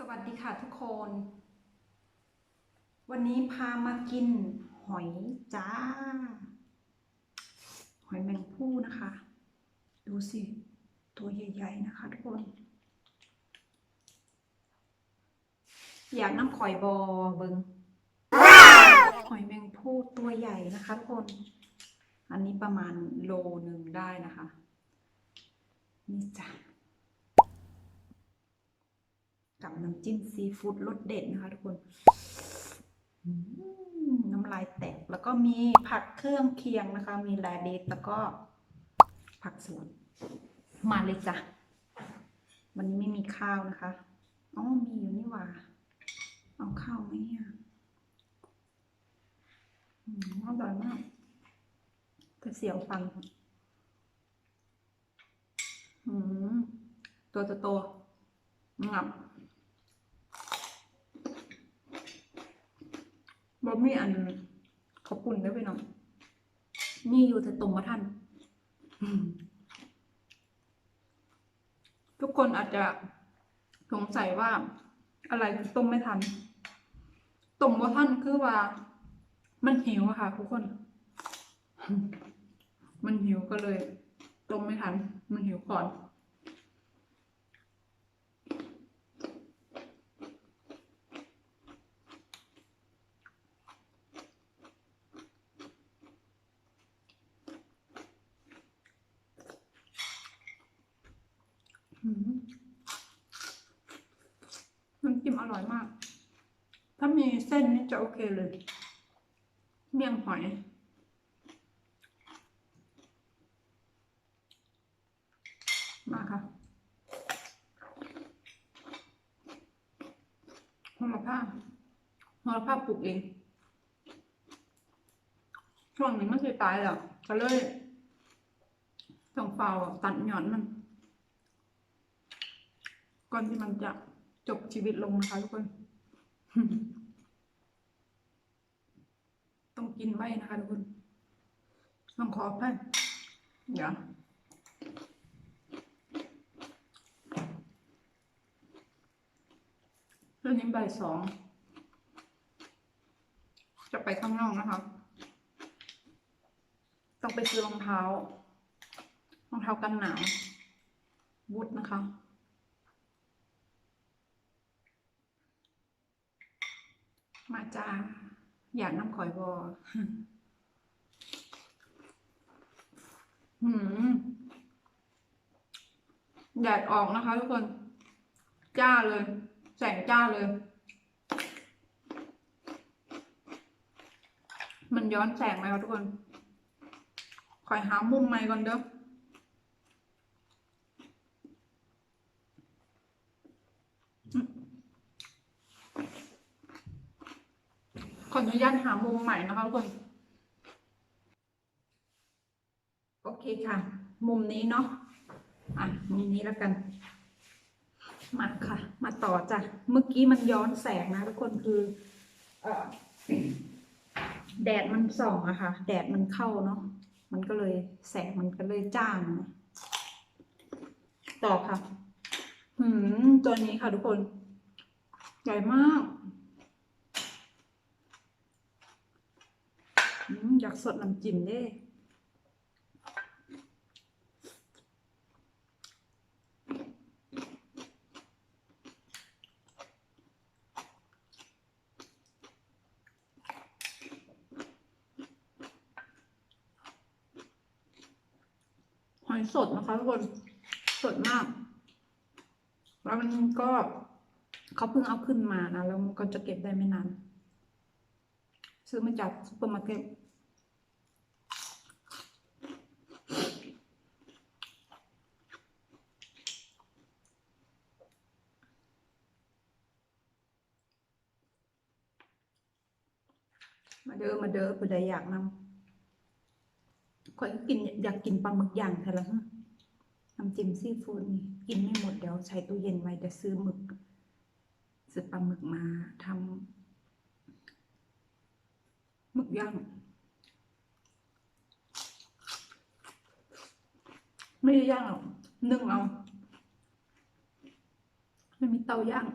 สวัสดีค่ะทุกคน วันนี้พามากินหอยจ้า หอยแมงผู้นะคะ ดูสิ ตัวใหญ่ ๆ นะคะทุกคน อยากน้ำข่อยบอเบิงหอยแมงผู้ตัวใหญ่นะคะทุกคน อันนี้ประมาณโลหนึ่งได้นะคะ นี่จ้ะ กับน้ำจิ้มซีฟู้ดรสเด็ดนะคะทุกคน น้ำลายแตก แล้วก็มีผักเครื่องเคียงนะคะ มีแลเดดแล้วก็ผักสวนมาเลยจ้ะ วันนี้ไม่มีข้าวนะคะอ๋อมีอยู่นี่หว่า เอาข้าวไหมเนี่ยอืมอร่อยมากแต่เสียวฟันอืม ตัวโตๆงับ บ่มีอันขอบคุณด้วยพี่น้องนี่อยู่แต่ตรงมาท่านทุกคนอาจจะสงสัยว่าอะไรคือต้มไม่ทันต้มว่ท่านคือว่า มันหิวอะค่ะ ทุกคน มันหิวก็เลยต้มไม่ทัน มันหิวก่อน อืมน้ำจิ้มอ ร่อยมาก ถ้ามีเส้นนี่จะโอเคเลย เมี่ยงหอย มาค่ะหัวละผ้าหัวละผ้าปลูกเอง ช่วงนี้มันคือตายแล้วก็เลยต้องเฝ้าตัดหย่อนมัน ก่อนที่มันจะ จบชีวิตลงนะคะทุกคน ต้องกินไว้นะคะทุกคนต้องขออภัยเดี๋ยวเรื่องนี้บ่ายสอง จะไปข้างนอกนะคะ ต้องไปซื้อรองเท้ารองเท้ากันหนาวบูทนะคะ มาจ้า อยากน้ำข่อยบอหืมแดดออกนะคะทุกคน จ้าเลย แสงจ้าเลย มันย้อนแสงไหมคะทุกคน คอยหามุมใหม่ก่อนเด้อ ข ออนุญาตหามุมใหม่นะคะทุกคน โอเคค่ะ มุมนี้เนาะอะมุมนี้แล้วกัน มาค่ะ มาต่อจ้ะเมื่อกี้มันย้อนแสงนะทุกคนคือเออแดดมันส่องอะค่ะ แดดมันเข้าเนาะมันก็เลยแสงมันก็เลยจ้างต่อค่ะ หืมตัวนี้ค่ะทุกคนใหญ่มาก อยากสดน้ำจิ้มเด้หอยสดนะคะทุกคนสดมาก แล้วมันก็เขาเพิ่งเอาขึ้นมานะ แล้วมันก็จะเก็บได้ไม่นานซื้อมาจากซุปเปอร์มาร์เก็ต ด้อมาเด้อผู้ใดอยากนำข่อยก็กินอยากกินปลาหมึกย่างแท้ละฮะน้ำจิ้มซีฟู้ดนี่กินไม่หมดเดี๋ยวใช้ตู้เย็นไว้เดี๋ยวซื้อหมึกซื้อปลาหมึกมาทำหมึกย่างไม่ได้ย่างหรอกนึ่งเอาไม่มีเตาย่าง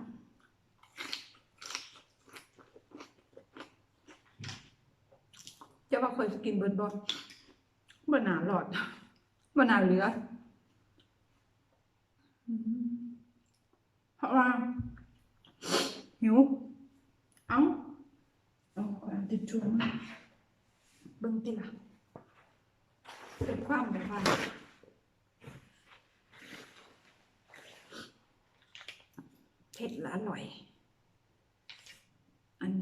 จะว่าคอยสกินเบิร์ดบอลบนหนาหลอดบนหนาเหลือ เพราะว่า หิว เอ้าเอาเอาติดจุ่มเบิ่งติล่ะเป็นความแบบว่าเผ็ดและอร่อย อัน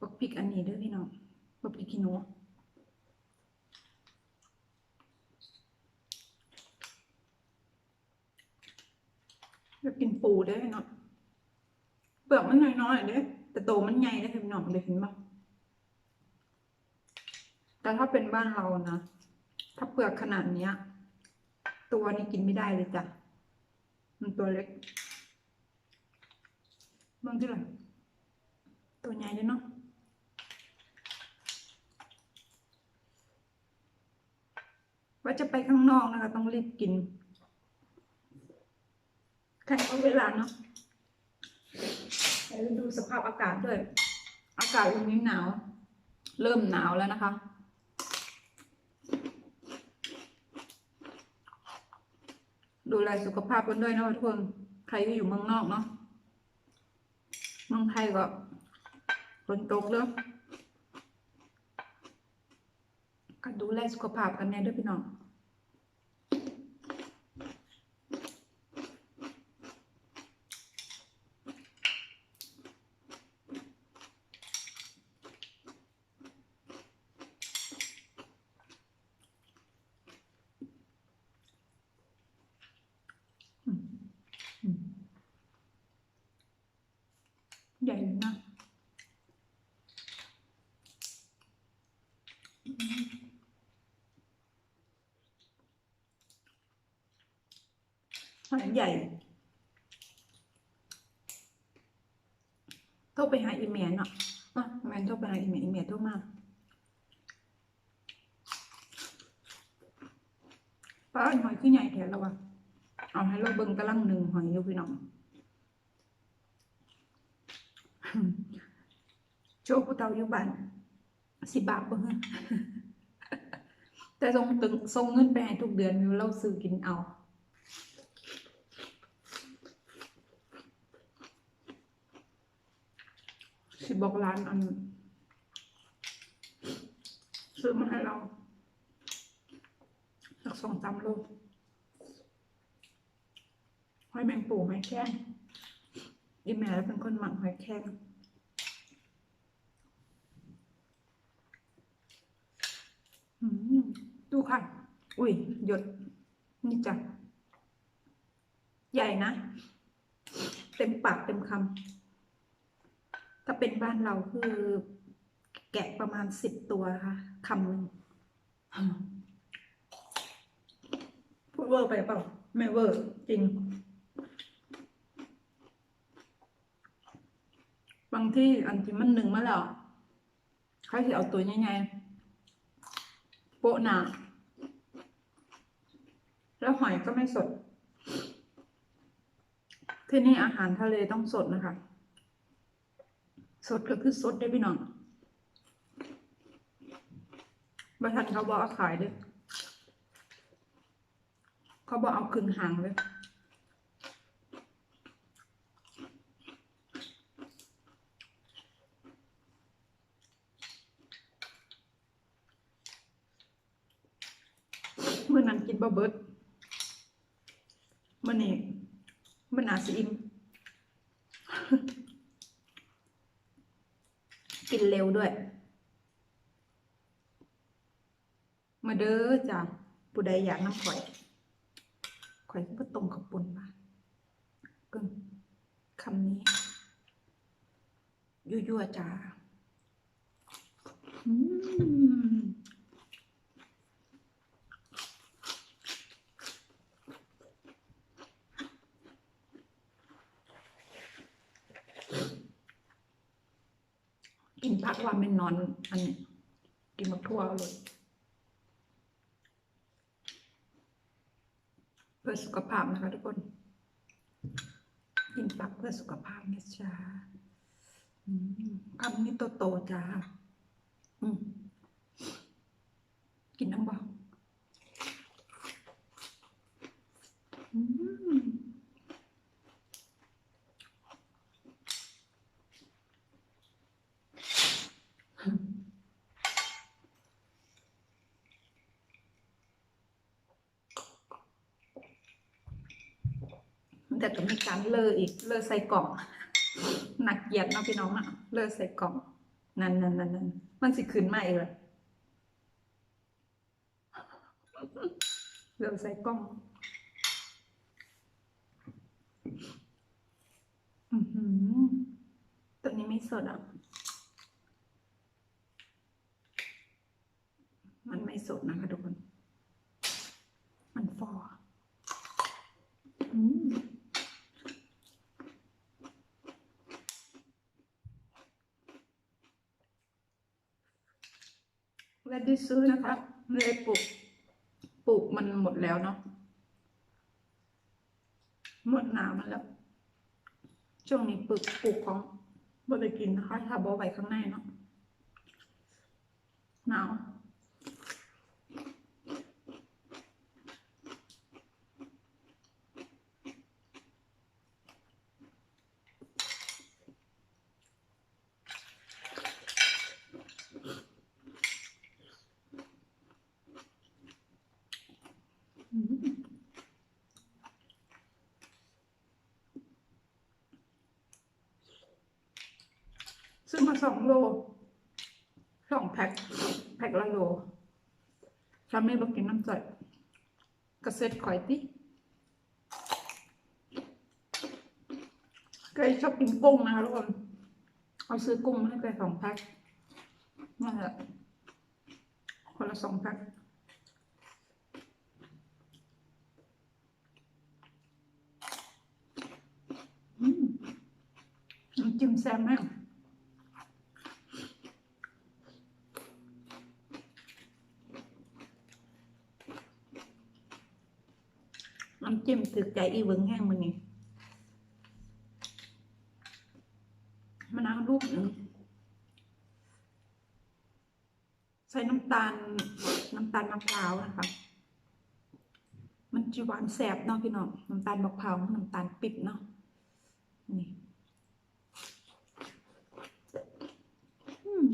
บักพริกอันนี้เด้อพี่น้องบักพริกขี้หนูอยากกินปูได้อเนาะ เปลือกมันน้อยๆเด้แต่โตมันใหญ่อพี่น้องเด้เห็นปะแต่ถ้าเป็นบ้านเรานะ ถ้าเปลือกขนาดเนี้ย ตัวนี้กินไม่ได้เลยจ้ะ มันตัวเล็กบางที่ไหนตัวใหญ่เลยเนาะว่าจะไปข้างนอกนะคะ ต้องรีบกินแค่เอาเวลาเนาะดูสภาพอากาศด้วย อากาศวันนี้หนาว เริ่มหนาวแล้วนะคะ ดูแลสุขภาพกันด้วยนะทุกคน ใครที่อยู่เมืองนอกเนาะ เมืองไทยก็ฝนตกแล้วก็ดูแลสุขภาพกันแน่ด้วยพี่น้อง อืมอืมใหญ่เลยนะอืมหอยให ญ่ โทรไปหาอีเมลเนาะอะแมนโทรไปหาอีเมลอีเมลโทรมาป้าหอยคือใหญ่แถวแล้ววะเอาให้เราเบิ่งกำลังหนึ่งหอยอยู่พี่น้องโชว์ผู้เฒ่าอยู่บ้านสิบบาทบ่ฮะแต่ส่งตึงส่งเงินไปให้ทุกเดือนอยู่เราซื้อกินเอา สิบอกร้านอัน ซื้อมาให้เราสักสองสามโลหอยแมงปูหอยแครงอีแม่เป็นคนหมักหอยแครงดูค่ะ อุ้ย หยด นี่จ้ะ ใหญ่นะ เต็มปากเต็มคำาเป็นบ้านเราคือ แกะประมาณสิบตัวค่ะคำหนึ่งพูดเวอร์ไปเปล่า ไม่เวอร์จริง บางที่อันที่มันหนึ่งมาแล้วเขาจะเอาตัวใหญ่ๆโปะหนาแล้วหอยก็ไม่สด ที่นี่อาหารทะเลต้องสดนะคะ สดก็คือสดได้พี่น้องบริษัทเขาบอกเอาขายเลยเขาบอกเอาขึ้นหางเลยเมื่อนั้นกินบะเบิดมื่อนี้มันอาสิอิ่ม กินเร็วด้วย มาเด้อจ้ะผู้ใดอยากน้ำข่อย ข่อยก็ตรงกับปุนมาเพิ่งคำนี้ ยั่วๆจ้าอืม กิน พักว่าไม่นอน อันนี้ กินมะทั่วเลยเพื่อสุขภาพนะคะทุกคน กินผักเพื่อสุขภาพนะจ๊ะคำนี้โตๆจ้าอืมกินน้ำบ่อืม แต่ก็มีการเลออีก เลอใส่กล่อง หนักเหยียดเนาะพี่น้องอะเลอใส่กล่อง นั่นนั่นนั่นนั่นมันสิขึ้นมาอีกเลยเลอใส่กล่องอือหือตัวนี้ไม่สดอะ มันไม่สดนะคะทุกคน มันฟออืม ไม่ได้ซื้อนะคะไม่ได้ปลูกปลูกมันหมดแล้วเนาะหมดหนาวมันแล้ว ช่วงนี้ปลูกปลูกของบริกินนะคะถ้าบอไว้ข้างในเนาะหนาว อืมซื้อมา สองโลสองแพ็คแพ็คละโลถ้าไม่บอกกินน้ำจ่อยกระเซ็ตข่อยติเคยชอบกินกุ้งนะคะทุกคนเอาซื้อกุ้งมาให้ไปสองแพ็คนั่นแหละคนละสองแพ็คอืมจิ้มแซ่บมากน้ำ จิ้มถึกใจอีเวิงแห้งมันนี่มะนาวลูกหนึ่งใส่น้ำตาลน้ำตาลมะพร้าวนะคะมันจะหวานแสบเนาะพี่น้องน้ำตาลมะพร้าวน้ำตาลปิบเนาะนี่ อืม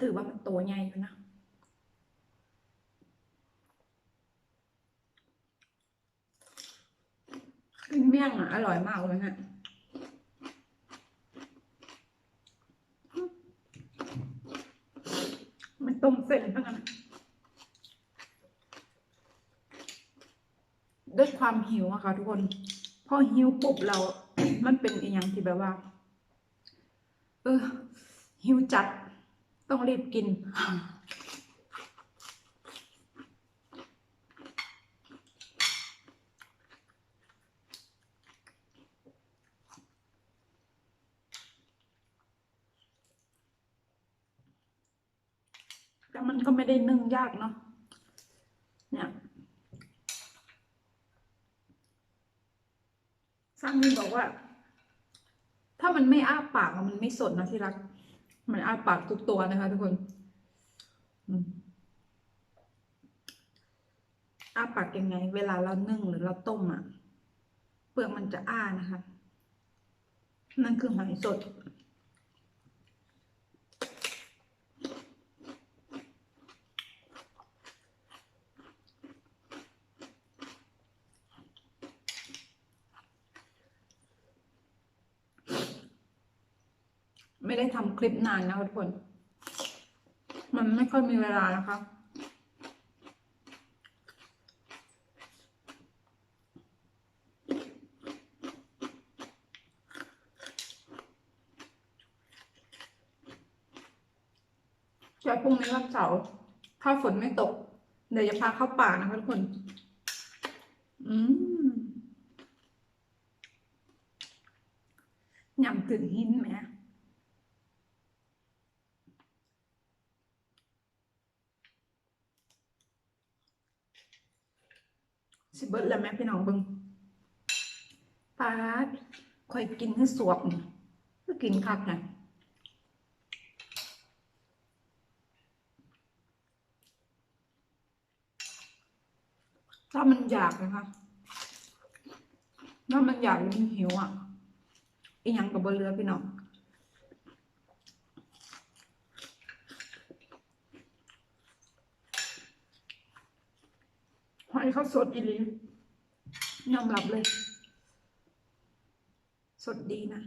ถือว่ามันตัวใหญ่อยู่นะกินเมี่ยงอะ อร่อยมากเลยเนี่ยมันต้มเส้นทั้งนั้นด้วยความหิวอะค่ะทุกคน พอหิวปุ๊บเรา มันเป็นอีกอย่างที่แบบว่า เออหิวจัด ต้องรีบกิน แต่มันก็ไม่ได้นึ่งยากเนาะเนี่ยสร้างนี่บอกว่า ถ้ามันไม่อ้าปากมันไม่สดนะที่รัก มันอ้าปากทุกตัวนะคะทุกคนอ้าปากยังไง เวลาเรานึ่งหรือเราต้มอะเปลือกมันจะอ้านะคะ นั่นคือหอยสด คลิปนานนะทุกคน มันไม่ค่อยมีเวลานะคะจะพรุ่งนี้วันเสาร์ถ้าฝนไม่ตก เดี๋ยวจะพาเข้าป่านะคะทุกคน บิดแล้วแม่พี่น้องเบึงปาดคอยกินให้สวบก็กินคักนะถ้ามันอยากนะคะถ้ามันอยากมันหิวอะอีหยังกับบนเรือพี่น้อง หอยเขาสดอีหลียอมรับเลย สดดีนะ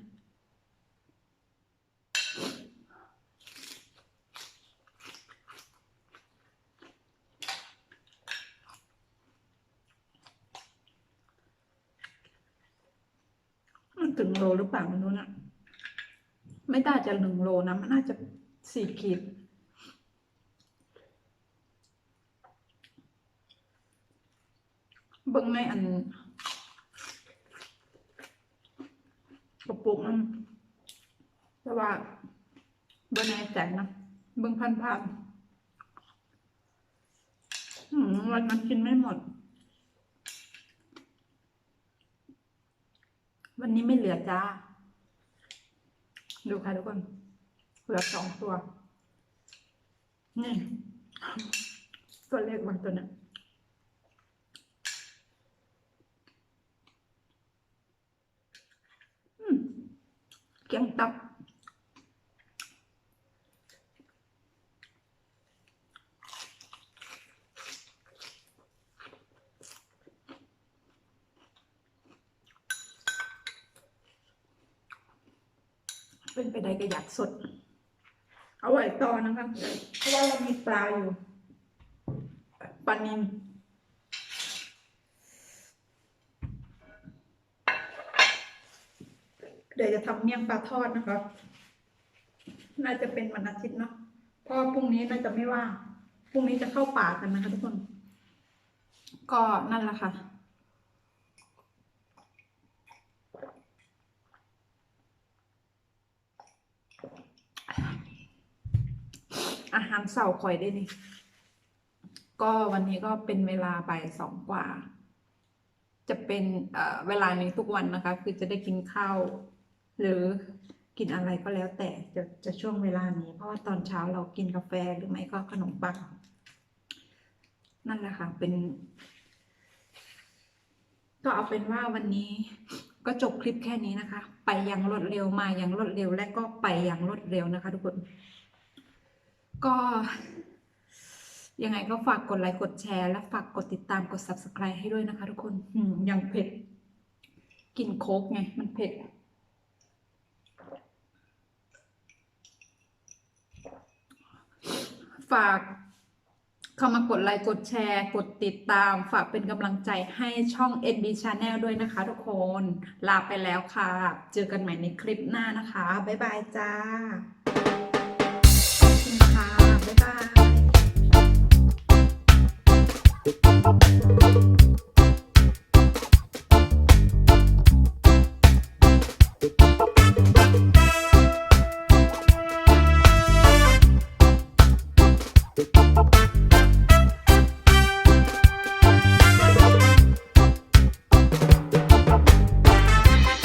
มันถึงโลหรือเปล่าไม่รู้นะไม่น่าจะหนึ่งโลนะ มันน่าจะสี่ขีด เบิ่งในอันกระปุกมันแต่ว่าเบิ่งในใจนะเบิ่งพันพันๆอืมวันนั้นกินไม่หมด วันนี้ไม่เหลือจ้า ดูค่ะทุกคน เหลือสองตัว นี่ ตัวเล็กกว่าตัวเนี้ยอืม กงตับเป็นไปได้ก็อยากสด เอาไว้ต่อนะคะ เพราะว่าเรามีปลาอยู่ปลานิล เดี๋ยวจะทำเมี่ยงปลาทอดนะคะ น่าจะเป็นวันอาทิตย์เนาะเพราะพรุ่งนี้น่าจะไม่ว่าง พรุ่งนี้จะเข้าป่ากันนะคะทุกคน ก็นั่นแหละค่ะอาหารเสาร์คอยได้นี่ ก็วันนี้ก็เป็นเวลาบ่ายสองกว่า จะเป็นเอ่อเวลานี้ทุกวันนะคะ คือจะได้กินข้าว หรือกินอะไรก็แล้วแต่จะจะช่วงเวลานี้ เพราะว่าตอนเช้าเรากินกาแฟหรือไม่ก็ขนมปังนั่นแหละค่ะเป็น ก็เอาเป็นว่าวันนี้ก็จบคลิปแค่นี้นะคะ ไปอย่างรวดเร็วมาอย่างรวดเร็ว และก็ไปอย่างรวดเร็วนะคะ ทุกคน ก็ยังไงก็ฝากกดไลค์กดแชร์ และฝากกดติดตามกด subscribe ให้ด้วยนะคะ ทุกคนอืมยังเผ็ด กินโค้กไง มันเผ็ด ฝากเข้ามากดไลค์กดแชร์ กดติดตาม ฝากเป็นกำลังใจให้ช่อง NB Channel ด้วยนะคะทุกคน ลาไปแล้วค่ะ เจอกันใหม่ในคลิปหน้านะคะ บ๊ายบายจ้าขอบคุณค่ะบ๊ายบาย